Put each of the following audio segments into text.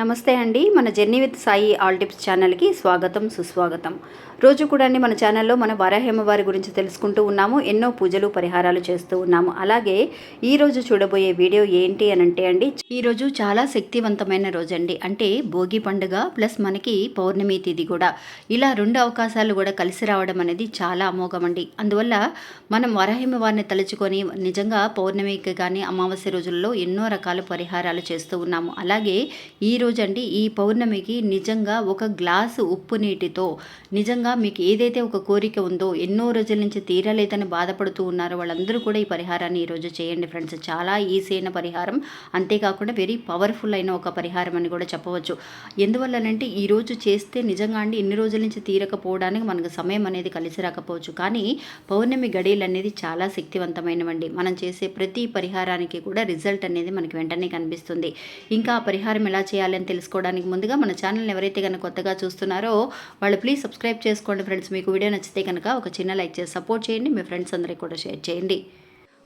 నమస్తే అండి. మన journey with Sai all tips ఛానల్కి స్వాగతం సుస్వాగతం. రోజు కూడా అండి మన ఛానల్లో మన వారాహేమవారి గురించి తెలుసుకుంటూ ఉన్నాము ఎన్నో పూజలు పరిహారాలు చేస్తూ ఉన్నాము. అలాగే ఈ రోజు చూడబోయే వీడియో ఏంటి అని అంటే అండి ఈరోజు చాలా శక్తివంతమైన రోజు అండి. అంటే భోగి పండుగ ప్లస్ మనకి పౌర్ణమి తిథి కూడా. ఇలా రెండు అవకాశాలు కూడా కలిసి రావడం అనేది చాలా అమోఘం అండి. అందువల్ల మనం వారాహేమవారిని తలుచుకొని నిజంగా పౌర్ణమికి కానీ అమావాస్య రోజుల్లో ఎన్నో రకాల పరిహారాలు చేస్తూ ఉన్నాము. అలాగే ఈ రోజు అండి ఈ పౌర్ణమికి నిజంగా ఒక గ్లాసు ఉప్పు నీటితో నిజంగా మీకు ఏదైతే ఒక కోరిక ఉందో ఎన్నో రోజుల నుంచి తీరలేదని బాధపడుతూ ఉన్నారో వాళ్ళందరూ కూడా ఈ పరిహారాన్ని ఈరోజు చేయండి ఫ్రెండ్స్. చాలా ఈజీ అయిన పరిహారం. అంతేకాకుండా వెరీ పవర్ఫుల్ అయిన ఒక పరిహారం అని కూడా చెప్పవచ్చు. ఎందువల్లనంటే ఈ రోజు చేస్తే నిజంగా అండి ఇన్ని రోజుల నుంచి తీరకపోవడానికి మనకు సమయం అనేది కలిసి రాకపోవచ్చు. కానీ పౌర్ణమి గడియలు అనేది చాలా శక్తివంతమైనవండి. మనం చేసే ప్రతి పరిహారానికి కూడా రిజల్ట్ అనేది మనకి వెంటనే కనిపిస్తుంది. ఇంకా ఆ పరిహారం ఎలా చేయాలి చేయాలని తెలుసుకోవడానికి ముందుగా మన ఛానల్ని ఎవరైతే కనుక కొత్తగా చూస్తున్నారో వాళ్ళు ప్లీజ్ సబ్స్క్రైబ్ చేసుకోండి ఫ్రెండ్స్ మీకు వీడియో నచ్చితే కనుక ఒక చిన్న లైక్ చేసి సపోర్ట్ చేయండి. మీ ఫ్రెండ్స్ అందరికీ కూడా షేర్ చేయండి.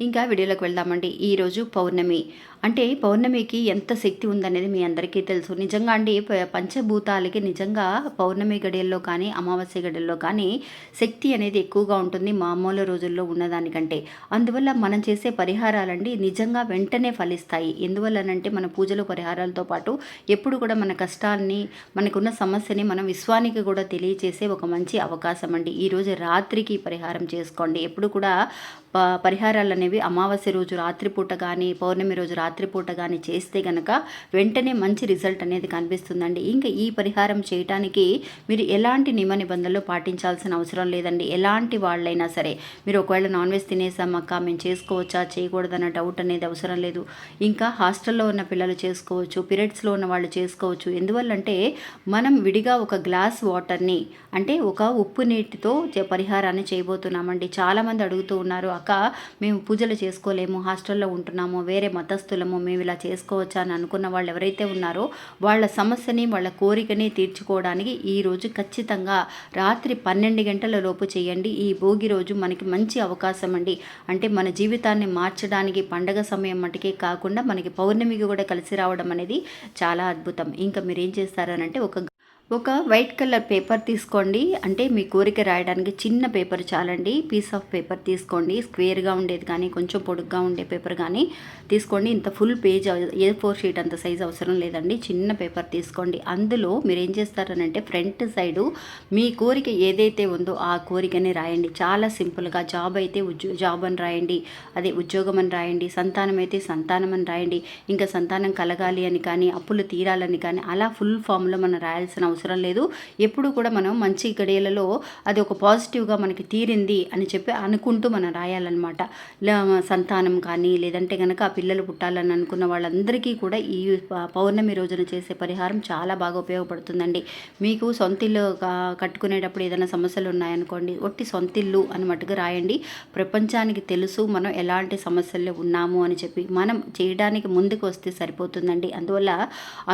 ఇంకా వీడియోలోకి వెళ్దామండి. ఈరోజు పౌర్ణమి. అంటే పౌర్ణమికి ఎంత శక్తి ఉందనేది మీ అందరికీ తెలుసు. నిజంగా అండి ప- పంచభూతాలకి నిజంగా పౌర్ణమి గడియల్లో కానీ అమావాస్య గడియల్లో కానీ శక్తి అనేది ఎక్కువగా ఉంటుంది మామూలు రోజుల్లో ఉన్నదానికంటే. అందువల్ల మనం చేసే పరిహారాలండి నిజంగా వెంటనే ఫలిస్తాయి. ఎందువల్లనంటే మన పూజలు పరిహారాలతో పాటు ఎప్పుడు కూడా మన కష్టాన్ని మనకున్న సమస్యని మనం విశ్వానికి కూడా తెలియచేసే ఒక మంచి అవకాశం అండి ఈరోజు రాత్రికి పరిహారం చేసుకోండి. ఎప్పుడు కూడా ప- పరిహారాలు అనేవి అమావాస్య రోజు రాత్రిపూట కానీ పౌర్ణమి రోజు రాత్రి రాత్రిపూట కానీ చేస్తే కనుక వెంటనే మంచి రిజల్ట్ అనేది కనిపిస్తుందండి. ఇంకా ఈ పరిహారం చేయటానికి మీరు ఎలాంటి నియమ నిబంధనలు పాటించాల్సిన అవసరం లేదండి. ఎలాంటి వాళ్ళైనా సరే మీరు ఒకవేళ నాన్ వెజ్ తినేసాం అక్క మేము చేసుకోవచ్చా చేయకూడదన్న డౌట్ అనేది అవసరం లేదు. ఇంకా హాస్టల్లో ఉన్న పిల్లలు చేసుకోవచ్చు పీరియడ్స్లో ఉన్న వాళ్ళు చేసుకోవచ్చు. ఎందువల్లంటే మనం విడిగా ఒక గ్లాస్ వాటర్ని అంటే ఒక ఉప్పు నీటితో పరిహారాన్ని చేయబోతున్నామండి. చాలామంది అడుగుతూ ఉన్నారు అక్క మేము పూజలు చేసుకోలేము హాస్టల్లో ఉంటున్నాము వేరే చేయగలము మేము ఇలా చేసుకోవచ్చా అని అనుకున్న వాళ్ళు ఎవరైతే ఉన్నారో వాళ్ళ సమస్యని వాళ్ళ కోరికని తీర్చుకోవడానికి ఈ రోజు ఖచ్చితంగా రాత్రి పన్నెండు గంటల లోపు చేయండి. ఈ భోగి రోజు మనకి మంచి అవకాశం అండి. అంటే మన జీవితాన్ని మార్చడానికి పండగ సమయం మటుకే కాకుండా మనకి పౌర్ణమికి కూడా కలిసి రావడం అనేది చాలా అద్భుతం. ఇంకా మీరు ఏం చేస్తారనంటే ఒక ఒక వైట్ కలర్ పేపర్ తీసుకోండి. అంటే మీ కోరిక రాయడానికి చిన్న పేపర్ చాలండి. పీస్ ఆఫ్ పేపర్ తీసుకోండి. స్క్వేర్గా ఉండేది కానీ కొంచెం పొడుగ్గా ఉండే పేపర్ కానీ తీసుకోండి. ఇంత full page A four sheet అంత సైజ్ అవసరం లేదండి. చిన్న పేపర్ తీసుకోండి. అందులో మీరు ఏం చేస్తారనంటే ఫ్రంట్ సైడు మీ కోరిక ఏదైతే ఉందో ఆ కోరికని రాయండి. చాలా సింపుల్గా జాబ్ అయితే ఉద్యో జాబ్ అని రాయండి. అదే ఉద్యోగం అని రాయండి. సంతానం అయితే సంతానం అని రాయండి. ఇంకా సంతానం కలగాలి అని కానీ అప్పులు తీరాలని కానీ అలా ఫుల్ ఫామ్లో మనం రాయాల్సిన అవసరం లేదు. ఎప్పుడు కూడా మనం మంచి గడియలలో అది ఒక పాజిటివ్గా మనకి తీరింది అని చెప్పి అనుకుంటూ మనం రాయాలన్నమాట. సంతానం కానీ లేదంటే కనుక ఆ పిల్లలు పుట్టాలని అనుకున్న వాళ్ళందరికీ కూడా ఈ పౌర్ణమి రోజున చేసే పరిహారం చాలా బాగా ఉపయోగపడుతుందండి. మీకు సొంతిల్లు కట్టుకునేటప్పుడు ఏదైనా సమస్యలు ఉన్నాయనుకోండి ఒట్టి సొంతిల్లు అని మట్టుగా రాయండి. ప్రపంచానికి తెలుసు మనం ఎలాంటి సమస్యల్లో ఉన్నాము అని చెప్పి మనం చేయడానికి ముందుకు వస్తే సరిపోతుందండి. అందువల్ల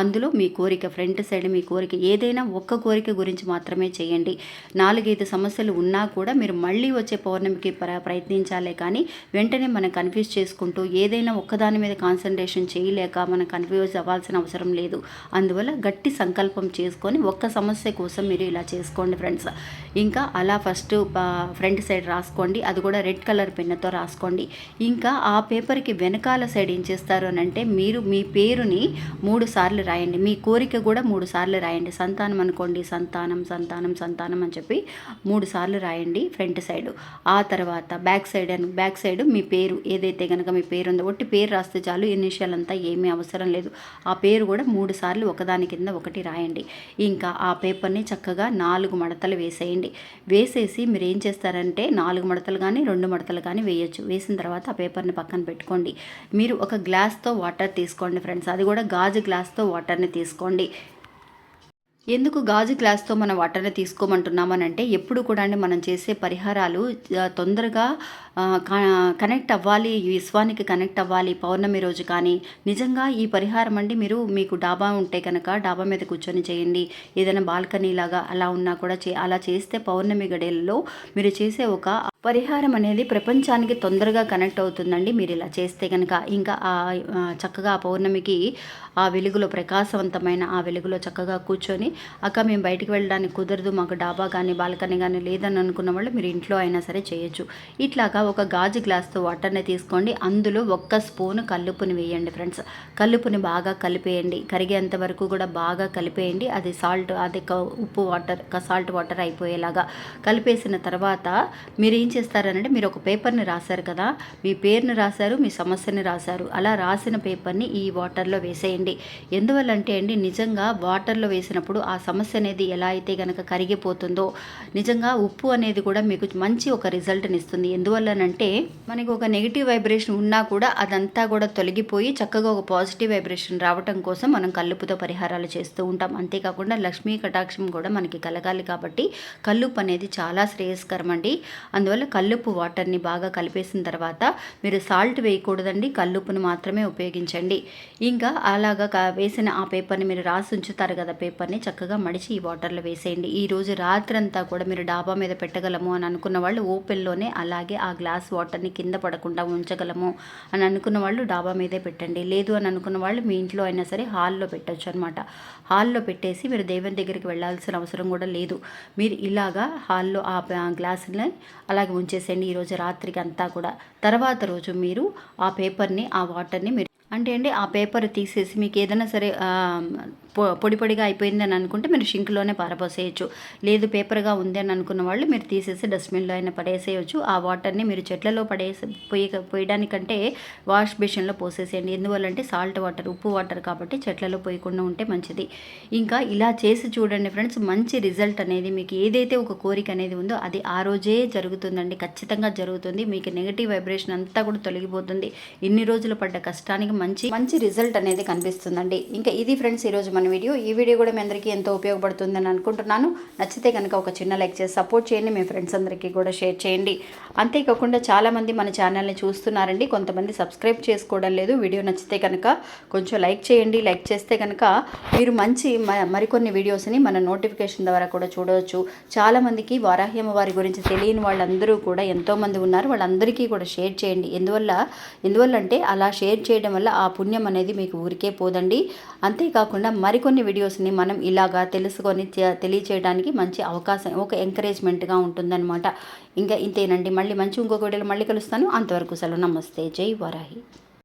అందులో మీ కోరిక ఫ్రంట్ సైడ్ మీ కోరిక ఏదైనా ఒక్క కోరిక గురించి మాత్రమే చేయండి. నాలుగైదు సమస్యలు ఉన్నా కూడా మీరు మళ్ళీ వచ్చే పౌర్ణమికి ప్ర ప్రయత్నించాలే కానీ వెంటనే మనం కన్ఫ్యూజ్ చేసుకుంటూ ఏదైనా ఒక్కదాని మీద కాన్సన్ట్రేషన్ చేయలేక మనం కన్ఫ్యూజ్ అవ్వాల్సిన అవసరం లేదు. అందువల్ల గట్టి సంకల్పం చేసుకొని ఒక్క సమస్య కోసం మీరు ఇలా చేసుకోండి ఫ్రెండ్స్. ఇంకా అలా ఫస్ట్ ఫ్రంట్ సైడ్ రాసుకోండి. అది కూడా రెడ్ కలర్ పెన్నుతో రాసుకోండి. ఇంకా ఆ పేపర్కి వెనకాల సైడ్ ఏం చేస్తారు అని అంటే మీరు మీ పేరుని మూడు సార్లు రాయండి. మీ కోరిక కూడా మూడు సార్లు రాయండి. సంతానం సంతానం అనుకోండి సంతానం సంతానం సంతానం అని చెప్పి మూడు సార్లు రాయండి ఫ్రంట్ సైడ్. ఆ తర్వాత బ్యాక్ సైడ్ అని బ్యాక్ సైడ్ మీ పేరు ఏదైతే కనుక మీ పేరు ఉందో ఒట్టి పేరు రాస్తే చాలు ఇనిషియల్ అంతా ఏమీ అవసరం లేదు. ఆ పేరు కూడా మూడు సార్లు ఒకదాని కింద ఒకటి రాయండి. ఇంకా ఆ పేపర్ని చక్కగా నాలుగు మడతలు వేసేయండి. వేసేసి మీరు ఏం చేస్తారంటే నాలుగు మడతలు కానీ రెండు మడతలు కానీ వేయచ్చు. వేసిన తర్వాత ఆ పేపర్ని పక్కన పెట్టుకోండి. మీరు ఒక గ్లాస్తో వాటర్ తీసుకోండి ఫ్రెండ్స్. అది కూడా గాజు గ్లాస్తో వాటర్ని తీసుకోండి. ఎందుకు గాజు గ్లాస్తో మనం వాటర్ని తీసుకోమంటున్నామనంటే ఎప్పుడు కూడా అండి మనం చేసే పరిహారాలు తొందరగా క- కనెక్ట్ అవ్వాలి ఈ విశ్వానికి కనెక్ట్ అవ్వాలి పౌర్ణమి రోజు కానీ. నిజంగా ఈ పరిహారం అండి మీరు మీకు డాబా ఉంటే కనుక డాబా మీద కూర్చొని చేయండి. ఏదైనా బాల్కనీ లాగా అలా ఉన్నా కూడా చే అలా చేస్తే పౌర్ణమి గడియల్లో మీరు చేసే ఒక పరిహారం అనేది ప్రపంచానికి తొందరగా కనెక్ట్ అవుతుందండి. మీరు ఇలా చేస్తే కనుక ఇంకా ఆ చక్కగా ఆ పౌర్ణమికి ఆ వెలుగులో ప్రకాశవంతమైన ఆ వెలుగులో చక్కగా కూర్చొని అక్క మేము బయటికి వెళ్ళడానికి కుదరదు మాకు డాబా కానీ బాల్కనీ కానీ లేదని అనుకున్న వాళ్ళు మీరు ఇంట్లో అయినా సరే చేయొచ్చు. ఇట్లాగా ఒక గాజు గ్లాస్తో వాటర్ని తీసుకోండి. అందులో ఒక్క స్పూన్ కల్లుపుని వేయండి ఫ్రెండ్స్. కల్లుపుని బాగా కలిపేయండి. కరిగేంత వరకు కూడా బాగా కలిపేయండి. అది సాల్ట్ అది క- ఉప్పు వాటర్ సాల్ట్ వాటర్ అయిపోయేలాగా కలిపేసిన తర్వాత మీరు ఏం చేస్తారనంటే మీరు ఒక పేపర్ని రాశారు కదా. మీ పేరుని రాశారు మీ సమస్యని రాశారు. అలా రాసిన పేపర్ని ఈ వాటర్లో వేసేయండి. ఎందువల్లంటే అండి నిజంగా వాటర్లో వేసినప్పుడు ఆ సమస్య అనేది ఎలా అయితే కనుక కరిగిపోతుందో నిజంగా ఉప్పు అనేది కూడా మీకు మంచి ఒక రిజల్ట్ని ఇస్తుంది. ఎందువల్లనంటే మనకి ఒక నెగిటివ్ వైబ్రేషన్ ఉన్నా కూడా అదంతా కూడా తొలగిపోయి చక్కగా ఒక పాజిటివ్ వైబ్రేషన్ రావటం కోసం మనం కల్లుపుతో పరిహారాలు చేస్తూ ఉంటాం. అంతేకాకుండా లక్ష్మీ కటాక్షం కూడా మనకి కలగాలి కాబట్టి కల్లుపు అనేది చాలా శ్రేయస్కరం అండి అందువల్ల కల్లుపు వాటర్ని బాగా కలిపేసిన తర్వాత మీరు సాల్ట్ వేయకూడదండి కల్లుపుని మాత్రమే ఉపయోగించండి. ఇంకా అలాగా క- వేసిన ఆ పేపర్ని మీరు రాసి ఉంచుతారు కదా పేపర్ని చక్కగా మడిచి ఈ వాటర్లో వేసేయండి. ఈ రోజు రాత్రంతా కూడా మీరు డాబా మీద పెట్టగలము అని అనుకున్న వాళ్ళు ఓపెన్లోనే అలాగే ఆ గ్లాస్ వాటర్ని కింద పడకుండా ఉంచగలము అని అనుకున్న వాళ్ళు డాబా మీదే పెట్టండి. లేదు అని అనుకున్న వాళ్ళు మీ ఇంట్లో అయినా సరే హాల్లో పెట్టొచ్చు అనమాట హాల్లో పెట్టేసి మీరు దేవుని దగ్గరికి వెళ్ళాల్సిన అవసరం కూడా లేదు. మీరు ఇలాగా హాల్లో ఆ ప- గ్లాసుని అలాగే ఉంచేసేయండి. ఈరోజు రాత్రికి అంతా కూడా. తర్వాత రోజు మీరు ఆ పేపర్ని ఆ వాటర్ని మీరు అంటే అండి ఆ పేపర్ తీసేసి మీకు ఏదైనా సరే పొ- పొడి పొడిగా అయిపోయింది అని అనుకుంటే మీరు షింక్లోనే పారపోసేయచ్చు లేదు పేపర్గా ఉంది అని అనుకున్న వాళ్ళు మీరు తీసేసి డస్ట్బిన్లో అయినా పడేసేయచ్చు. ఆ వాటర్ని మీరు చెట్లలో పడేసి పోయి పోయడానికంటే వాష్ బేషన్లో పోసేసేయండి. ఎందువల్లంటే సాల్ట్ వాటర్ ఉప్పు వాటర్ కాబట్టి చెట్లలో పోయకుండా ఉంటే మంచిది. ఇంకా ఇలా చేసి చూడండి ఫ్రెండ్స్ మంచి రిజల్ట్ అనేది మీకు ఏదైతే ఒక కోరిక అనేది ఉందో అది ఆ రోజే జరుగుతుందండి. ఖచ్చితంగా జరుగుతుంది. మీకు నెగిటివ్ వైబ్రేషన్ అంతా కూడా తొలగిపోతుంది. ఇన్ని రోజులు పడ్డ కష్టానికి మంచి మంచి రిజల్ట్ అనేది కనిపిస్తుందండి. ఇంకా ఇది ఫ్రెండ్స్ ఈరోజు మన వీడియో. ఈ వీడియో కూడా మీ అందరికీ ఎంతో ఉపయోగపడుతుందని అనుకుంటున్నాను. నచ్చితే కనుక ఒక చిన్న లైక్ చేసి సపోర్ట్ చేయండి. మీ ఫ్రెండ్స్ అందరికీ కూడా షేర్ చేయండి. అంతేకాకుండా చాలామంది మన ఛానల్ని చూస్తున్నారండి. కొంతమంది సబ్స్క్రైబ్ చేసుకోవడం లేదు. వీడియో నచ్చితే కనుక కొంచెం లైక్ చేయండి. లైక్ చేస్తే కనుక మీరు మంచి మ- మరికొన్ని వీడియోస్ని మన నోటిఫికేషన్ ద్వారా కూడా చూడవచ్చు. చాలామందికి వారాహ్యమ వారి గురించి తెలియని వాళ్ళందరూ కూడా ఎంతోమంది ఉన్నారు. వాళ్ళందరికీ కూడా షేర్ చేయండి. ఎందువల్ల? ఎందువల్ల అంటే అలా షేర్ చేయడం వల్ల ఆ పుణ్యం అనేది మీకు ఊరికే పోదండి. అంతేకాకుండా మరికొన్ని వీడియోస్ని మనం ఇలాగా తెలుసుకొని తెలియచేయడానికి మంచి అవకాశం ఒక ఎంకరేజ్మెంట్గా ఉంటుందన్నమాట. ఇంకా ఇంతేనండి. మళ్ళీ మంచి ఇంకొక వీడియోలో మళ్ళీ కలుస్తాను. అంతవరకు సెలవు. నమస్తే. జై వరాహి.